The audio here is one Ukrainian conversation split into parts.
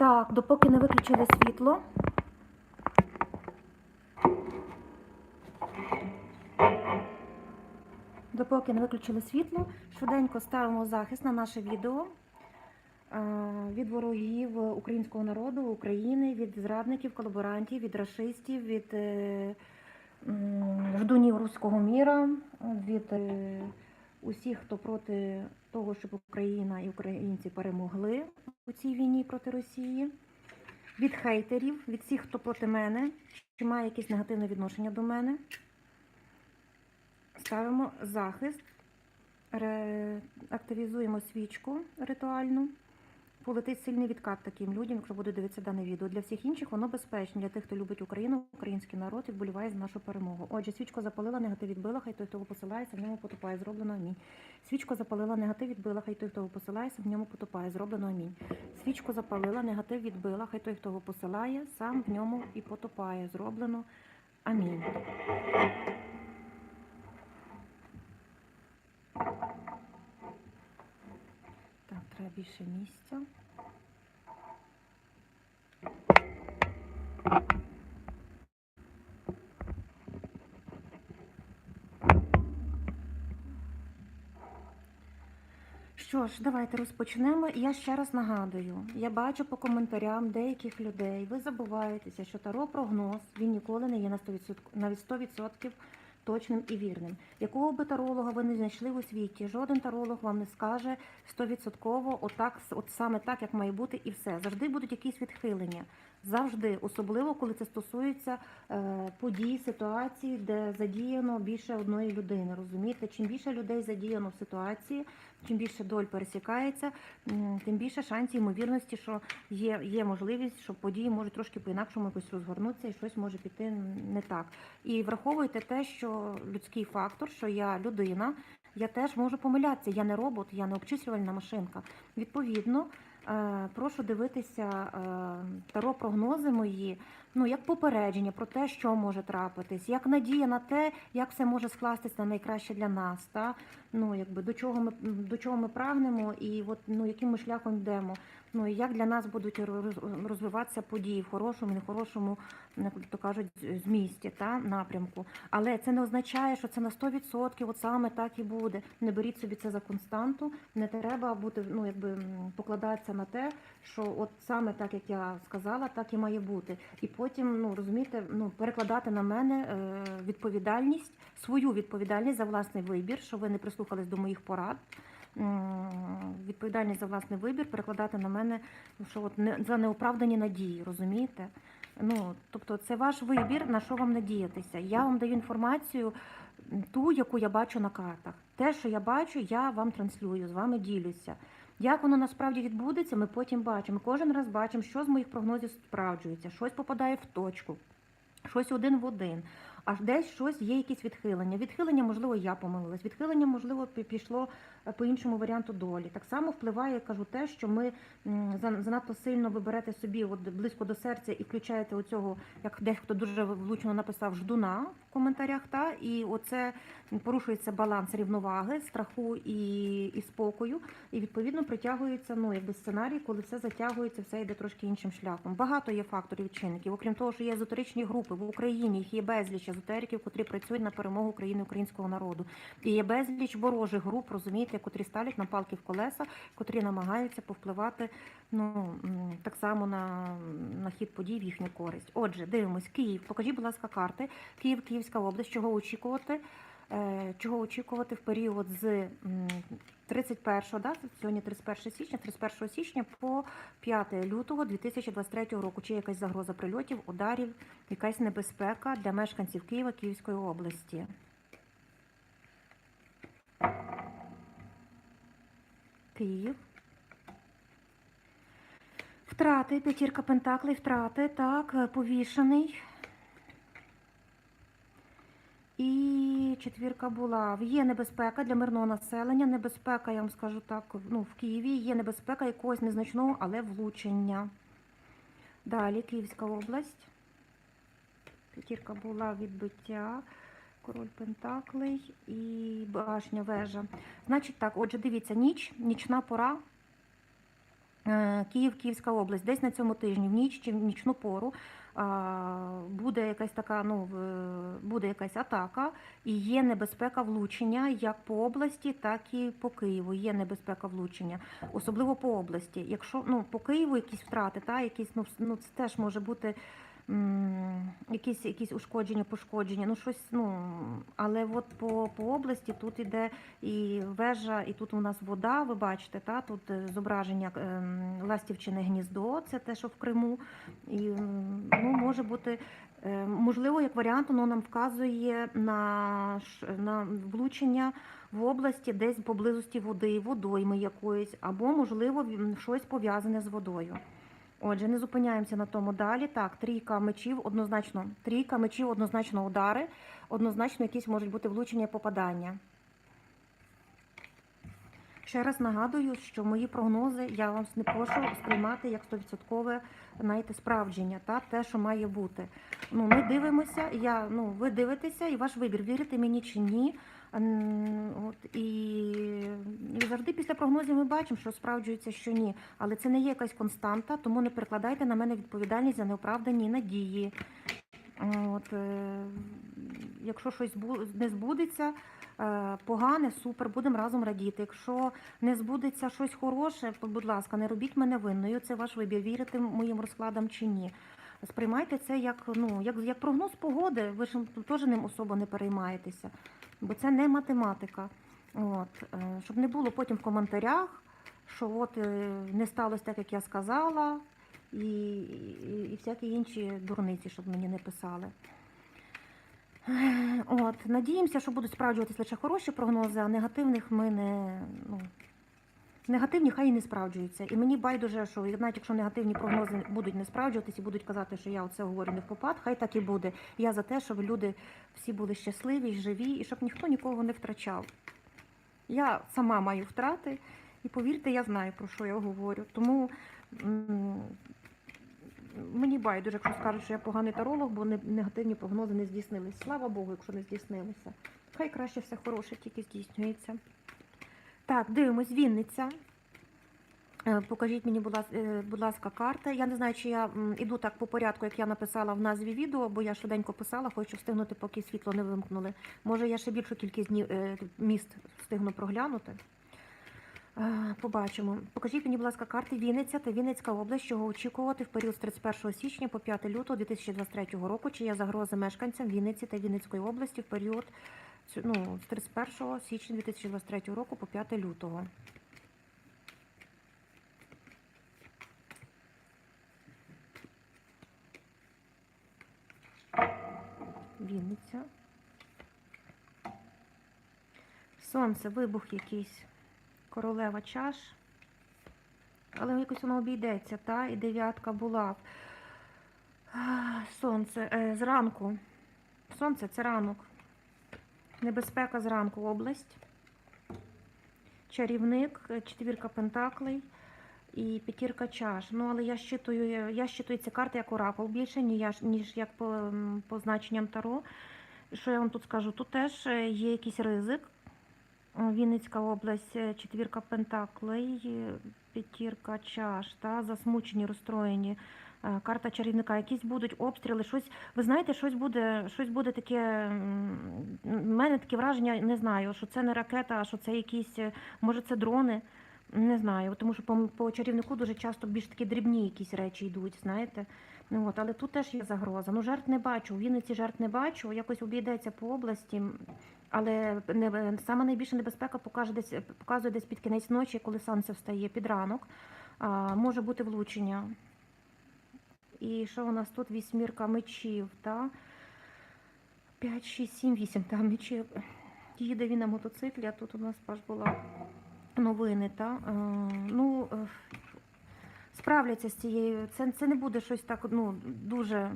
Так, допоки не виключили світло. Допоки не виключили світло, швиденько ставимо захист на наше відео е, від ворогів українського народу, України, від зрадників, колаборантів, від расистів, від е, ждунів руського міра, від е, усіх, хто проти того, щоб Україна і українці перемогли у цій війні проти Росії, від хейтерів, від всіх, хто проти мене, чи має якесь негативне відношення до мене. Ставимо захист, активізуємо свічку ритуальну. Полетить сильний відкат таким людям, якщо буде дивитися дане відео. Для всіх інших воно безпечне. Для тих, хто любить Україну, український народ і вболіває за нашу перемогу. Отже, свічку запалила, негатив відбила, хай той, хто посилається, в ньому потопає. Зроблено амінь. Свічку запалила, негатив відбила, хай той, хто посилається, в ньому потопає. Зроблено амінь. Свічку запалила, негатив відбила, хай той, хто посилає, сам в ньому і потопає. Зроблено амінь. Треба більше місця. Що ж, давайте розпочнемо. Я ще раз нагадую: я бачу по коментарям деяких людей. Ви забуваєтеся, що таро прогноз він ніколи не є на 100%, навіть 100% точним і вірним. Якого би таролога ви не знайшли у світі, жоден таролог вам не скаже 100% отак, от саме так, як має бути, і все. Завжди будуть якісь відхилення. Завжди, особливо коли це стосується е, подій, ситуацій, де задіяно більше одної людини. Розумієте, чим більше людей задіяно в ситуації, чим більше доль пересікається, тим більше шансів, ймовірності, що є, є можливість, що події можуть трошки по-інакшому якось розгорнутися і щось може піти не так. І враховуйте те, що людський фактор, що я людина, я теж можу помилятися. Я не робот, я не обчислювальна машинка. Відповідно, прошу дивитися е, таро прогнози мої, ну як попередження про те, що може трапитись, як надія на те, як все може скластися на найкраще для нас. Та? Ну, якби до чого ми до чого ми прагнемо, і от ну яким ми шляхом йдемо. Ну і як для нас будуть роз- розвиватися події в хорошому, нехорошому, як то кажуть, змісті та напрямку. Але це не означає, що це на 100% от саме так і буде. Не беріть собі це за константу. Не треба бути ну якби покладатися на те, що от саме так, як я сказала, так і має бути. І потім, ну розумієте, ну перекладати на мене е, відповідальність, свою відповідальність за власний вибір, що ви не прислухались до моїх порад. Відповідальність за власний вибір перекладати на мене, що от не за неоправдані надії, розумієте? Ну, тобто, це ваш вибір, на що вам надіятися. Я вам даю інформацію, ту, яку я бачу на картах. Те, що я бачу, я вам транслюю, з вами ділюся. Як воно насправді відбудеться, ми потім бачимо. Кожен раз бачимо, що з моїх прогнозів справджується, щось попадає в точку, щось один в один. Аж десь щось є якісь відхилення. Відхилення, можливо, я помилилась. Відхилення, можливо, пішло по іншому варіанту долі. Так само впливає, я кажу, те, що ми занадто сильно виберете собі от близько до серця і включаєте оцього, як дехто дуже влучно написав, ждуна в коментарях. Та і оце порушується баланс рівноваги, страху і, і спокою. І відповідно притягується ну якби сценарій, коли все затягується, все йде трошки іншим шляхом. Багато є факторів чинників. Окрім того, що є езотеричні групи в Україні, їх є безліч езотериків, котрі працюють на перемогу України українського народу. І є безліч ворожих груп, розумієте, котрі ставлять на палки в колеса, котрі намагаються повпливати ну так само на, на хід подій в їхню користь. Отже, дивимось Київ. Покажіть, будь ласка, карти. Київ, Київська область. Чого очікувати? Е, Чого очікувати в період з м, 31, да, сьогодні 31 січня, 31 січня по 5 лютого 2023 року. Чи якась загроза прильотів, ударів, якась небезпека для мешканців Києва, Київської області? Київ. Втрати, п'ятірка пентаклей, втрати, так, повішений. І четвірка була. Є небезпека для мирного населення. Небезпека, я вам скажу так, ну, в Києві є небезпека якогось незначного, але влучення. Далі Київська область. П'ятірка була відбиття. Король Пентаклей і башня вежа. Значить так, отже, дивіться, ніч, нічна пора. Е, Київ, Київська область, десь на цьому тижні, в ніч чи в нічну пору буде якась така, ну буде якась атака, і є небезпека влучення як по області, так і по Києву. Є небезпека влучення, особливо по області. Якщо ну по Києву якісь втрати, та якісь ну, ну це теж може бути. Якісь, якісь ушкодження, пошкодження, ну щось, ну але от по, по області тут іде і вежа, і тут у нас вода. Ви бачите, та тут е, зображення ем, ластівчине гніздо, це те, що в Криму. І ну, може бути, е, можливо, як варіант, воно нам вказує на, на влучення в області, десь поблизості води, водойми якоїсь, або, можливо, щось пов'язане з водою. Отже, не зупиняємося на тому далі. Так, трійка мечів однозначно, трійка мечів однозначно удари, однозначно якісь можуть бути влучення і попадання. Ще раз нагадую, що мої прогнози я вам не прошу сприймати як 100% знаєте, справдження, та те, що має бути. Ну, ми дивимося, я, ну, ви дивитеся, і ваш вибір, вірите мені чи ні. М, От, і, і завжди після прогнозів ми бачимо, що справджується, що ні. Але це не є якась константа, тому не перекладайте на мене відповідальність за неоправдані надії. От, е, якщо щось не збудеться, е, погане, супер, будемо разом радіти. Якщо не збудеться щось хороше, будь ласка, не робіть мене винною. Це ваш вибір, вірити моїм розкладам чи ні. Сприймайте це як, ну, як, як прогноз погоди, ви ж теж ним особо не переймаєтеся, бо це не математика. От, е, щоб не було потім в коментарях, що от е, не сталося так, як я сказала, і, і, і всякі інші дурниці, щоб мені не писали. От, надіємося, що будуть справджуватись лише хороші прогнози, а негативних ми не. Ну, негативні хай і не справджуються. І мені байдуже, що навіть якщо негативні прогнози будуть не справджуватись і будуть казати, що я оце говорю не в попад, хай так і буде. Я за те, щоб люди всі були щасливі, живі і щоб ніхто нікого не втрачав. Я сама маю втрати, і повірте, я знаю, про що я говорю. Тому мені байдуже, якщо скажуть, що я поганий таролог, бо негативні прогнози не здійснились. Слава Богу, якщо не здійснилися. Хай краще все хороше тільки здійснюється. Так, дивимось, Вінниця. Е, Покажіть мені, будь ласка, карти. Я не знаю, чи я м, іду так по порядку, як я написала в назві відео, бо я швиденько писала, хочу встигнути, поки світло не вимкнули. Може, я ще більшу кількість днів, е, міст встигну проглянути. Е, Побачимо. Покажіть мені, будь ласка, карти Вінниця та Вінницька область, чого очікувати в період з 31 січня по 5 лютого 2023 року. Чи є загрози мешканцям Вінниці та Вінницької області в період ну, з 31 січня 2023 року по 5 лютого. Вінниця. Сонце, вибух якийсь. Королева чаш. Але якось воно обійдеться, та? І дев'ятка була. Сонце. Е, зранку. Сонце це ранок. Небезпека зранку область. Чарівник, четвірка пентаклей і п'ятірка чаш. Ну, але я щитую, я щитую ці карти як оракул більше, ніж, як по, по значенням Таро. Що я вам тут скажу? Тут теж е, є якийсь ризик. Вінницька область, е, четвірка пентаклей, е, п'ятірка чаш, та, засмучені, розстроєні. Е, Карта чарівника, якісь будуть обстріли, щось. Ви знаєте, щось буде, щось буде таке. В мене таке враження, не знаю, що це не ракета, а що це якісь, е, може, це дрони. Не знаю, тому що по, по чарівнику дуже часто більш такі дрібні якісь речі йдуть, знаєте. Ну, от, але тут теж є загроза. Ну, жертв не бачу. У Вінниці жертв не бачу, якось обійдеться по області. Але не, саме найбільша небезпека покаже десь, показує десь під кінець ночі, коли сонце встає під ранок. А, може бути влучення. І що у нас тут? Вісьмірка мечів, та? 5, 6, 7, 8, та мечів. Їде він на мотоциклі, а тут у нас аж була новини, та? Е, ну, е, справляться з цією. Це, це не буде щось так, ну, дуже,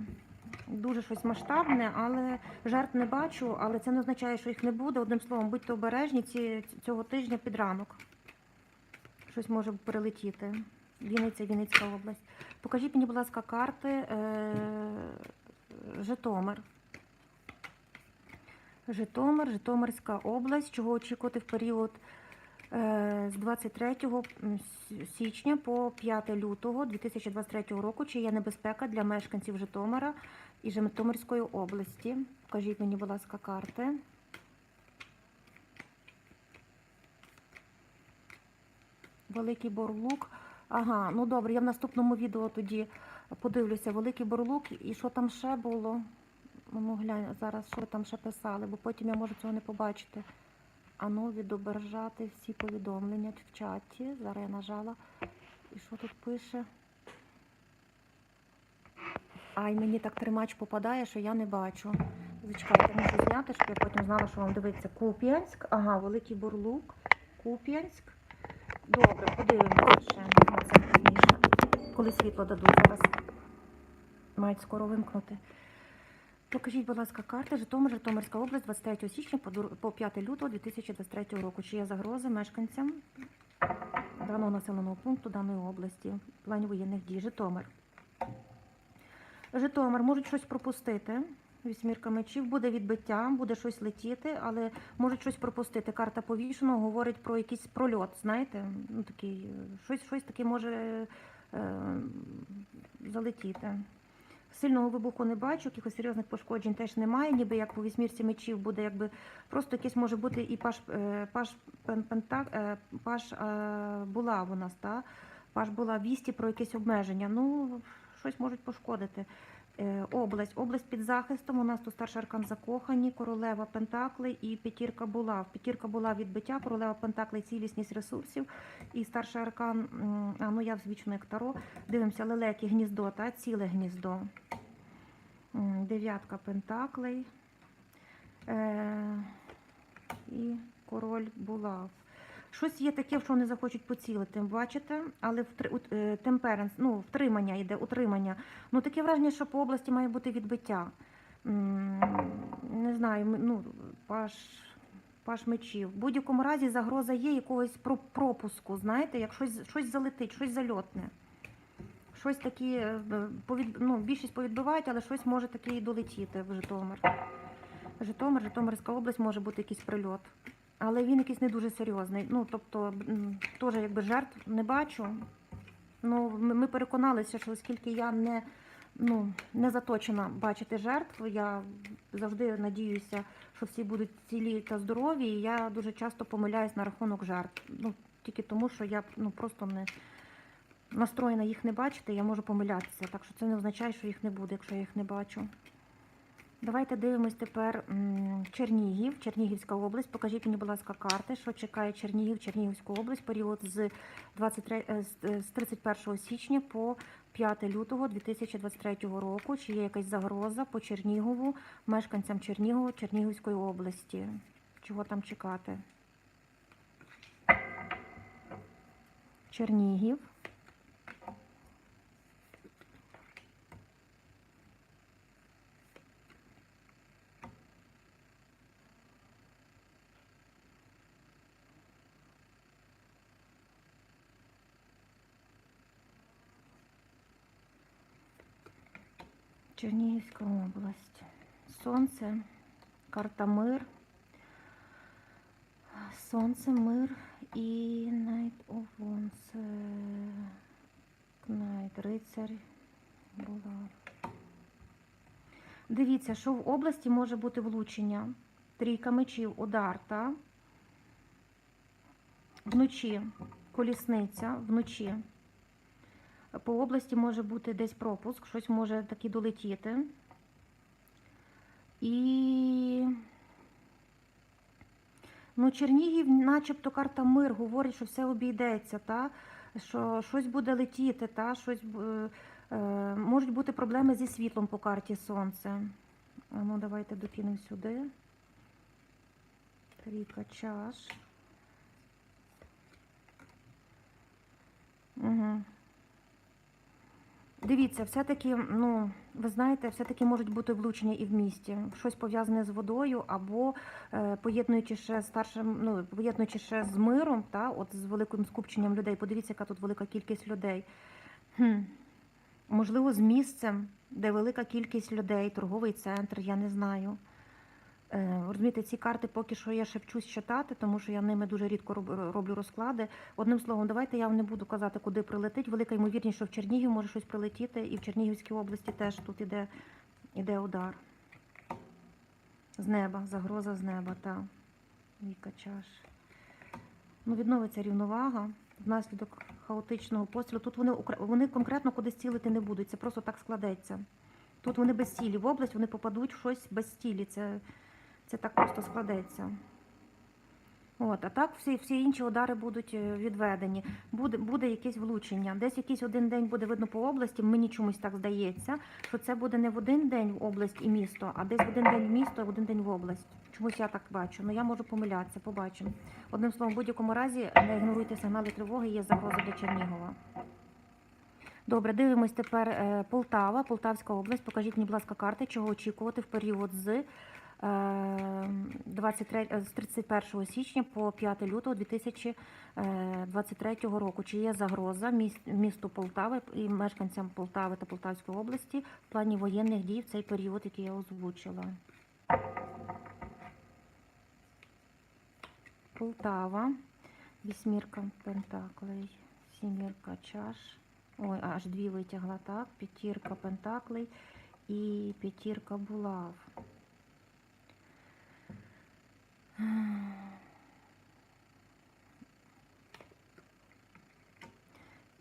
дуже щось масштабне, але жертв не бачу, але це не означає, що їх не буде. Одним словом, будьте обережні ці, цього тижня під ранок. Щось може прилетіти. Вінниця, Вінницька область. Покажіть мені, будь ласка, карти е, Житомир. Житомир, Житомирська область. Чого очікувати в період е, з 23 січня по 5 лютого 2023 року, чи є небезпека для мешканців Житомира і Житомирської області. Покажіть мені, будь ласка, карти. Великий Борлук. Ага, ну добре, я в наступному відео тоді подивлюся. Великий Борлук і що там ще було. Ну, глянь, зараз що там ще писали, бо потім я можу цього не побачити. Ану, відображати всі повідомлення в чаті. Зараз я нажала. І що тут пише? Ай, мені так тримач попадає, що я не бачу. Зачекайте, можу зняти, щоб я потім знала, що вам дивиться. Куп'янськ, ага, Великий Бурлук, Куп'янськ. Добре, подивимося ще на це. Коли світло дадуть зараз. Мають скоро вимкнути. Покажіть, будь ласка, карти Житомир, Житомирська область 23 січня по по 5 лютого 2023 року. Чи є загроза мешканцям даного населеного пункту даної області в плані воєнних дій? Житомир. Житомир можуть щось пропустити. Вісьмірка мечів, буде відбиття, буде щось летіти, але можуть щось пропустити. Карта повішеного говорить про якийсь прольот, знаєте, ну такий, е, щось, щось таке може е, залетіти. Сильного вибуху не бачу, якихось серйозних пошкоджень теж немає, ніби як по вісьмірці мечів буде якби просто якийсь може бути і паш, е, паш, пен, пентак, е, паш була у нас, та? паш була вісті про якесь обмеження. Ну, щось можуть пошкодити. Е, Область. Область під захистом. У нас тут старший аркан закохані, королева Пентакли і п'ятірка була. П'ятірка була відбиття, королева Пентакли цілісність ресурсів. І старший аркан, а ну я звично як таро. Дивимося, лелеки гніздо, та ціле гніздо. Дев'ятка Пентаклей. Е, і король булав. Щось є таке, що вони захочуть поцілити, бачите? Але е, темперанс, ну, втримання йде, утримання. Ну, таке враження, що по області має бути відбиття. Не знаю, ну, паш, паш мечів. В будь-якому разі загроза є якогось пропуску, знаєте, як щось, щось залетить, щось зальотне. Щось таке, ну, більшість повідбивають, але щось може таке і долетіти в Житомир. Житомир, Житомирська область може бути якийсь прильот. Але він якийсь не дуже серйозний. Ну, тобто, теж якби жертв не бачу. Ну, ми переконалися, що оскільки я не, ну, не заточена бачити жертв, я завжди надіюся, що всі будуть цілі та здорові, і я дуже часто помиляюсь на рахунок жертв. Ну, тільки тому, що я ну, просто не настроєна їх не бачити, я можу помилятися. Так що це не означає, що їх не буде, якщо я їх не бачу. Давайте дивимось тепер Чернігів, Чернігівська область. Покажіть мені, будь ласка, карти, що чекає Чернігів, Чернігівську область, період з 23, е, з- е, з 31 січня по 5 лютого 2023 року. Чи є якась загроза по Чернігову, мешканцям Чернігова, Чернігівської області? Чого там чекати? Чернігів. Чернігівська область. Сонце, карта мир. Сонце, мир і of Wands. е, рицарь була. Дивіться, що в області може бути влучення. Трійка мечів, удар, та? Вночі колісниця, вночі. По області може бути десь пропуск, щось може таки долетіти. І ну, Чернігів, начебто карта мир, говорить, що все обійдеться, та? що щось буде летіти, та? щось, б- е, можуть бути проблеми зі світлом по карті Сонце. Ну, давайте докинемо сюди. Трійка чаш. Угу. Дивіться, все-таки, ну, ви знаєте, все-таки можуть бути влучення і в місті. Щось пов'язане з водою, або е, поєднуючи ще старшим, ну, поєднуючи ще з миром, та, от з великим скупченням людей. Подивіться, яка тут велика кількість людей. Хм. Можливо, з місцем, де велика кількість людей, торговий центр, я не знаю. Е, Розумієте, ці карти поки що я ще читати, тому що я ними дуже рідко роблю розклади. Одним словом, давайте я вам не буду казати, куди прилетить. Велика ймовірність, що в Чернігів може щось прилетіти, і в Чернігівській області теж тут іде, іде удар. З неба, загроза з неба, та Віка чаш. Ну, відновиться рівновага внаслідок хаотичного пострілу. Тут вони, вони конкретно кудись цілити не будуть, це просто так складеться. Тут вони без цілі. В область вони попадуть в щось без цілі. Це, це так просто складеться. От, а так всі, всі інші удари будуть е, відведені. Буде, буде якесь влучення. Десь якийсь один день буде видно по області. Мені чомусь так здається, що це буде не в один день в область і місто, а десь в один день в місто, в один день в область. Чомусь я так бачу. Ну я можу помилятися, побачимо. Одним словом, в будь-якому разі не ігноруйте сигнали тривоги, є загроза для Чернігова. Добре, дивимось тепер е, Полтава, Полтавська область. Покажіть мені, будь ласка, карти, чого очікувати в період з, 23, е, з 31 січня по 5 лютого 2023 року. Чи є загроза місту Полтави і мешканцям Полтави та Полтавської області в плані воєнних дій в цей період, який я озвучила? Полтава, вісьмірка пентаклей, сімірка чаш. Ой, аж дві витягла, так. П'ятірка пентаклей і п'ятірка булав.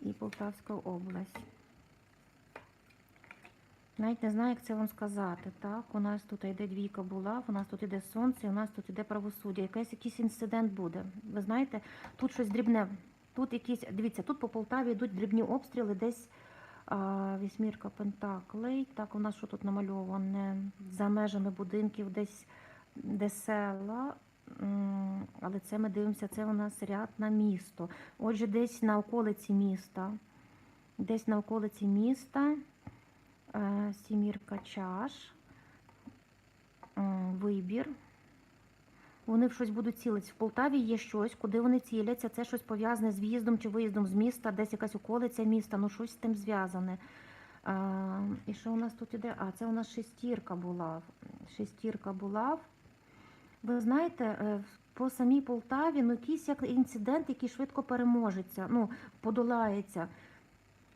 І Полтавська область. Навіть не знаю, як це вам сказати. Так, у нас тут йде двійка була, у нас тут іде сонце, у нас тут іде правосуддя. Якийсь якийсь інцидент буде. Ви знаєте, тут щось дрібне. Тут якісь, дивіться, тут по Полтаві йдуть дрібні обстріли, десь а, вісьмірка пентаклей. Так, у нас що тут намальоване? За межами будинків, десь де села. М, Але це ми дивимося, це у нас ряд на місто. Отже, десь на околиці міста. Десь на околиці міста. Е, Сімірка чаш. Вибір. Вони в щось будуть цілитися. В Полтаві є щось, куди вони ціляться. Це щось пов'язане з в'їздом чи виїздом з міста, десь якась околиця міста, ну щось з тим зв'язане. І що у нас тут іде? А, це у нас шестірка була. Шестірка була. Ви знаєте, е, по самій Полтаві ну, якийсь як інцидент, який швидко переможеться, ну, подолається.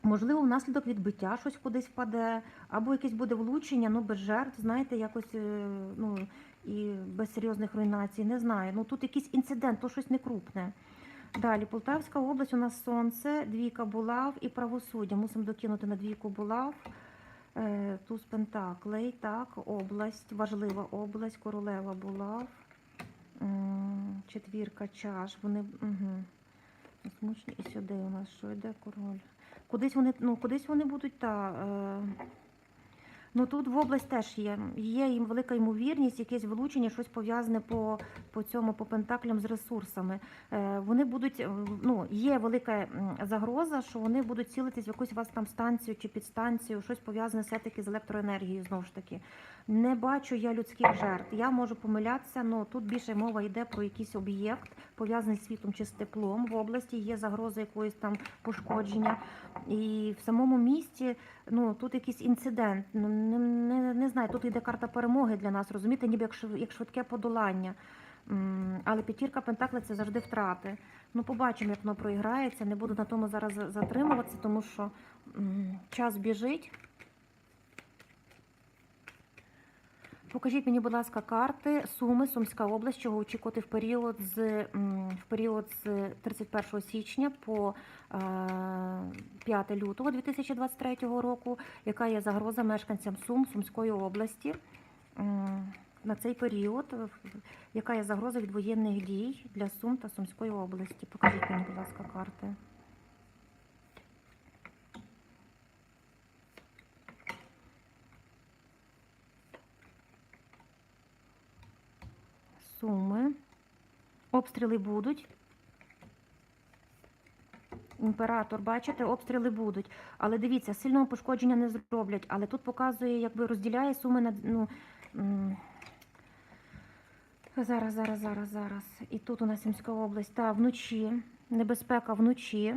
Можливо, внаслідок відбиття щось кудись впаде, або якесь буде влучення, ну без жертв, знаєте, якось е, ну, і без серйозних руйнацій, не знаю. Ну тут якийсь інцидент, то щось не крупне. Далі, Полтавська область, у нас сонце, двійка булав і правосуддя. Мусимо докинути на двійку булав. Е, Туз Пентаклей, так, область, важлива область, королева булав. Четвірка чаш, вони. Угу. Смучні і сюди у нас що йде король. Кудись вони, ну, кудись вони будуть та. Е, ну тут в область теж є. Є їм велика ймовірність, якесь влучення, щось пов'язане по, по цьому, по пентаклям з ресурсами. Е, вони будуть, е, ну, є велика загроза, що вони будуть цілитись в якусь у вас там станцію чи підстанцію, щось пов'язане все-таки з електроенергією знову ж таки. Не бачу я людських жертв. Я можу помилятися, але тут більше мова йде про якийсь об'єкт, пов'язаний з світлом чи з теплом в області. Є загроза якоїсь там пошкодження. І в самому місті ну тут якийсь інцидент. Ну не, не, не знаю. Тут йде карта перемоги для нас, розумієте, ніби як швидке подолання. Але п'ятірка Пентакли це завжди втрати. Ну, побачимо, як воно проіграється. Не буду на тому зараз за- затримуватися, тому що час біжить. Покажіть мені, будь ласка, карти Суми, Сумська область, чого очікувати в період з в період з 31 січня по е, 5 лютого 2023 року, яка є загроза мешканцям Сум Сумської області. На цей період, яка є загроза від воєнних дій для Сум та Сумської області? Покажіть мені, будь ласка, карти. Суми. Обстріли будуть. Імператор, бачите, обстріли будуть. Але дивіться, сильного пошкодження не зроблять. Але тут показує, якби розділяє суми на ну. Зараз, зараз, зараз, зараз. І тут у нас Сімська область. Та вночі. Небезпека вночі.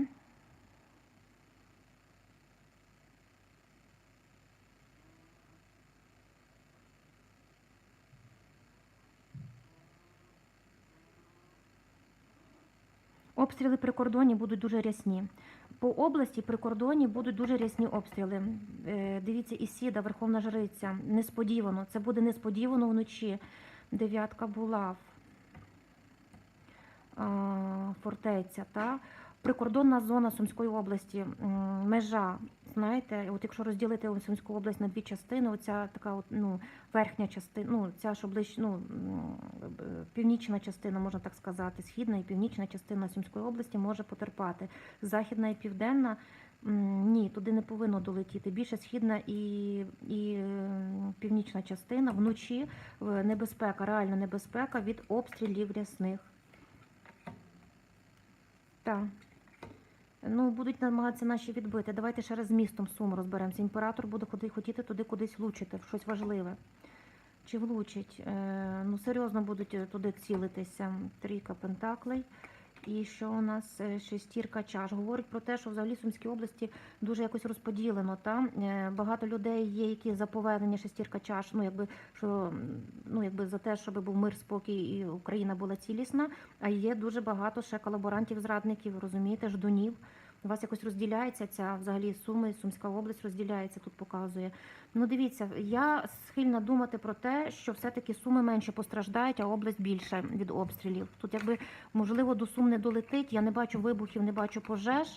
Обстріли при кордоні будуть дуже рясні. По області при кордоні будуть дуже рясні обстріли. Е, Дивіться, Ісіда, Верховна Жриця. Несподівано. Це буде несподівано вночі. Дев'ятка булав. Фортеця. Та? Прикордонна зона Сумської області, межа. Знаєте, от якщо розділити Сумську область на дві частини, оця така от, ну, верхня частина, ну, ця, що ближче, ну, північна частина, можна так сказати, східна і північна частина Сумської області може потерпати. Західна і південна ні, туди не повинно долетіти. Більше східна і, і північна частина вночі небезпека, реальна небезпека від обстрілів рясних. Так. Ну, будуть намагатися наші відбити. Давайте ще раз з містом Сум розберемося. Імператор буде хотіти туди кудись влучити, в щось важливе. Чи влучить? Е, ну, серйозно будуть туди цілитися. Трійка пентаклей. І що у нас Е, шестірка чаш? Говорить про те, що взагалі в Сумській області дуже якось розподілено. Та? Е, багато людей є, які за повернення шестірка чаш, ну якби що ну якби за те, щоб був мир, спокій і Україна була цілісна. А є дуже багато ще колаборантів, зрадників, розумієте, ждунів. У вас якось розділяється ця взагалі суми, Сумська область розділяється, тут показує. Ну дивіться, я схильна думати про те, що все-таки суми менше постраждають, а область більше від обстрілів. Тут якби можливо до сум не долетить. Я не бачу вибухів, не бачу пожеж.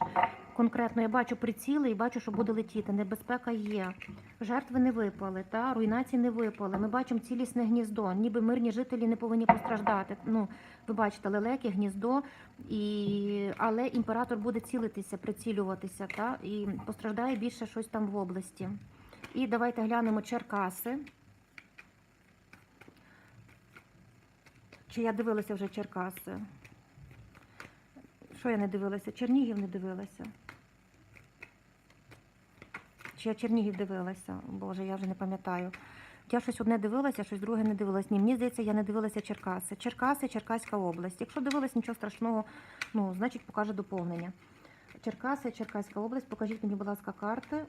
Конкретно я бачу приціли і бачу, що буде летіти. Небезпека є. Жертви не випали, та руйнації не випали. Ми бачимо цілісне гніздо, ніби мирні жителі не повинні постраждати. Ну, ви бачите, лелеки, гніздо, і... але імператор буде цілитися, прицілюватися, та? і постраждає більше щось там в області. І давайте глянемо Черкаси. Чи я дивилася вже Черкаси? Що я не дивилася? Чернігів не дивилася. Чи я Чернігів дивилася? Боже, я вже не пам'ятаю. Я щось одне дивилася, щось друге не дивилась. Ні, мені здається, я не дивилася Черкаси. Черкаси, Черкаська область. Якщо дивилась, нічого страшного, ну, значить покаже доповнення. Черкаси, Черкаська область, покажіть мені, будь ласка, карти.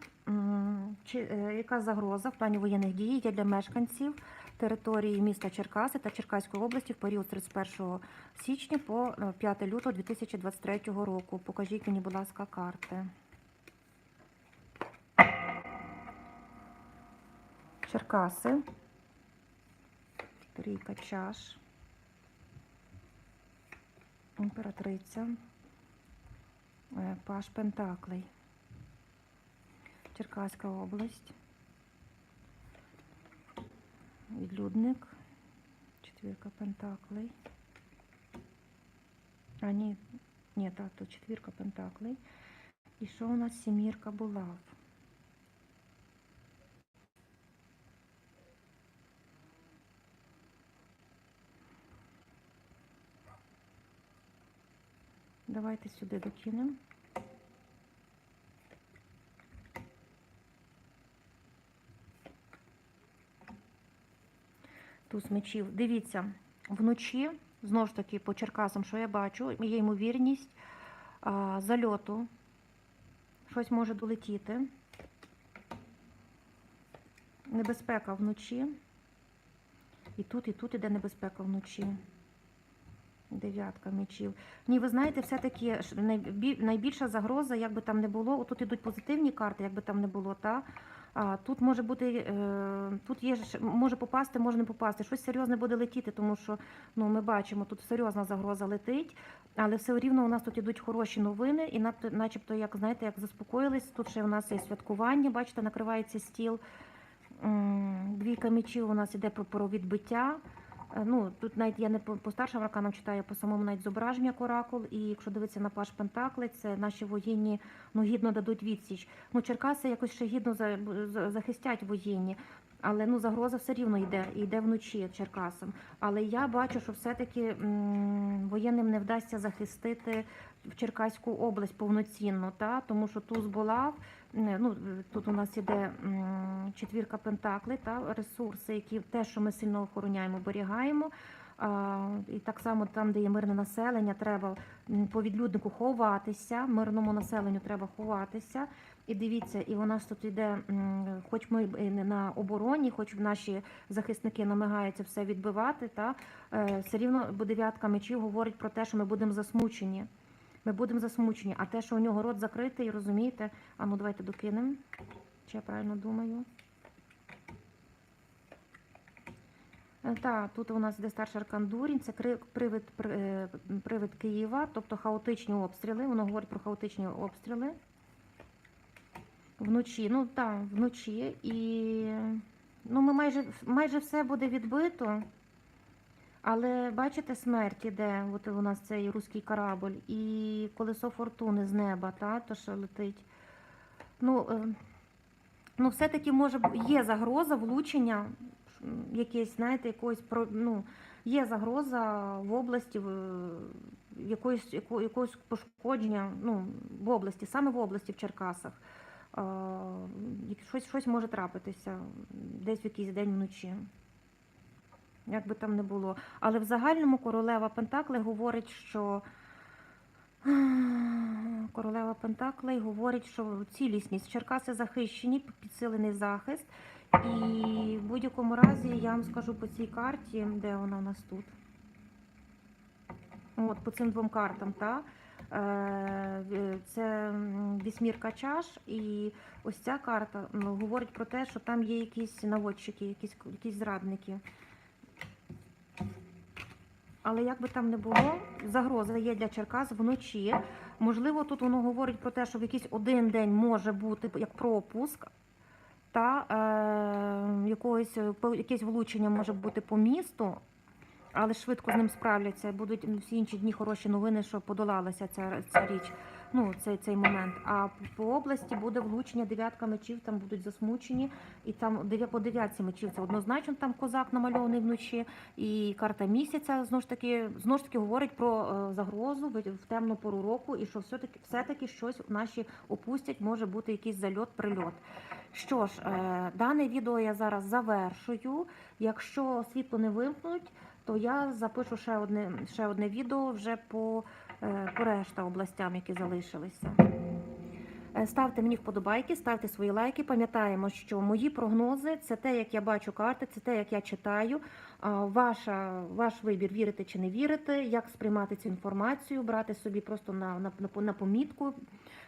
Чи, е, яка загроза в плані воєнних дій є для мешканців території міста Черкаси та Черкаської області в період з 31 січня по е, 5 лютого 2023 року? Покажіть мені, будь ласка, карти. Черкаси. Трійка чаш. Імператриця. Е, Паш Пентаклей. Черкаська область. Відлюдник. Четвірка Пентаклей. А, ні, ні, так, то четвірка Пентаклей. І що у нас сімірка булав? Давайте сюди докинемо. Туз мечів. Дивіться, вночі, знову ж таки, по Черкасам, що я бачу, є ймовірність а, зальоту. Щось може долетіти. Небезпека вночі. І тут, і тут іде небезпека вночі. Дев'ятка мечів. Ні, ви знаєте, все-таки найбільша загроза, як би там не було, тут ідуть позитивні карти, як би там не було, та? А тут може бути, е, тут є може попасти, може не попасти. Щось серйозне буде летіти, тому що ну, ми бачимо, тут серйозна загроза летить, але все рівно у нас тут ідуть хороші новини, і начебто, як знаєте, як заспокоїлись, тут ще у нас є святкування, бачите, накривається стіл. Двійка мечів у нас іде про, про відбиття. Е, Ну, тут навіть я не по, по старшим арканам читаю, по самому навіть зображення як оракул. І якщо дивитися на паш Пентакли, це наші воєнні ну, гідно дадуть відсіч. Ну, Черкаси якось ще гідно за, за- захистять воєнні. Але ну, загроза все рівно йде, йде вночі Черкасам. Але я бачу, що все-таки воєнним не вдасться захистити в Черкаську область повноцінно, та? тому що туз булав. Ну, тут у нас іде четвірка пентаклей, та ресурси, які те, що ми сильно охороняємо, оберігаємо. А, і так само там, де є мирне населення, треба по відлюднику ховатися. Мирному населенню треба ховатися. І дивіться, і у нас тут іде, м, хоч ми не на обороні, хоч наші захисники намагаються все відбивати, та е, все рівно бо дев'ятка мечів говорить про те, що ми будемо засмучені. Ми будемо засмучені. А те, що у нього рот закритий, розумієте? А ну давайте докинемо. Чи я правильно думаю? Так, тут у нас йде старший аркан Дурінь, це привид, при- е, привид Києва, тобто хаотичні обстріли. Воно говорить про хаотичні обстріли. Вночі, ну так, вночі. І ну, ми майже, майже все буде відбито. Але бачите, смерть іде, от у нас цей руський корабль, і колесо фортуни з неба, та, то що летить. Ну, е, ну все-таки може є загроза влучення, якесь, знаєте, про- ну, є загроза в області в- якоїсь, яко- якогось пошкодження, ну, в області, саме в області в Черкасах. Щось, щось може трапитися десь в якийсь день вночі. Як би там не було. Але в загальному королева Пентаклей говорить, що королева Пентаклей говорить, що цілісність Черкаси захищені, підсилений захист. І в будь-якому разі я вам скажу по цій карті, де вона у нас тут. От, по цим двом картам, та? Е, Це вісьмірка чаш, і ось ця карта говорить про те, що там є якісь наводчики, якісь, якісь зрадники. Але як би там не було, загроза є для Черкас вночі. Можливо, тут воно говорить про те, що в якийсь один день може бути як пропуск, та е, якогось, якесь влучення може бути по місту, але швидко з ним справляться. Будуть всі інші дні хороші новини, що подолалася ця, ця річ. Ну, цей, цей момент. А по області буде влучення дев'ятка мечів, там будуть засмучені, і там по дев'ятці мечів це однозначно там козак намальований вночі. І карта місяця знову ж таки знову ж таки говорить про е, загрозу в, темну пору року, і що все таки все таки щось наші опустять, може бути якийсь зальот, прильот. Що ж, е, дане відео я зараз завершую. Якщо світло не вимкнуть, то я запишу ще одне ще одне відео вже по, е, по решта областям, які залишилися. Е, Ставте мені вподобайки, ставте свої лайки. Пам'ятаємо, що мої прогнози це те, як я бачу карти, це те, як я читаю. Ваша, ваш вибір вірити чи не вірити, як сприймати цю інформацію, брати собі просто на, на, на, помітку.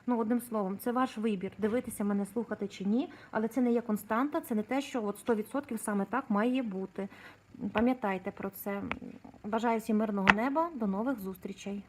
Ну, одним словом, це ваш вибір, дивитися мене, слухати чи ні, але це не є константа, це не те, що от 100% саме так має бути. Пам'ятайте про це. Бажаю всім мирного неба, до нових зустрічей.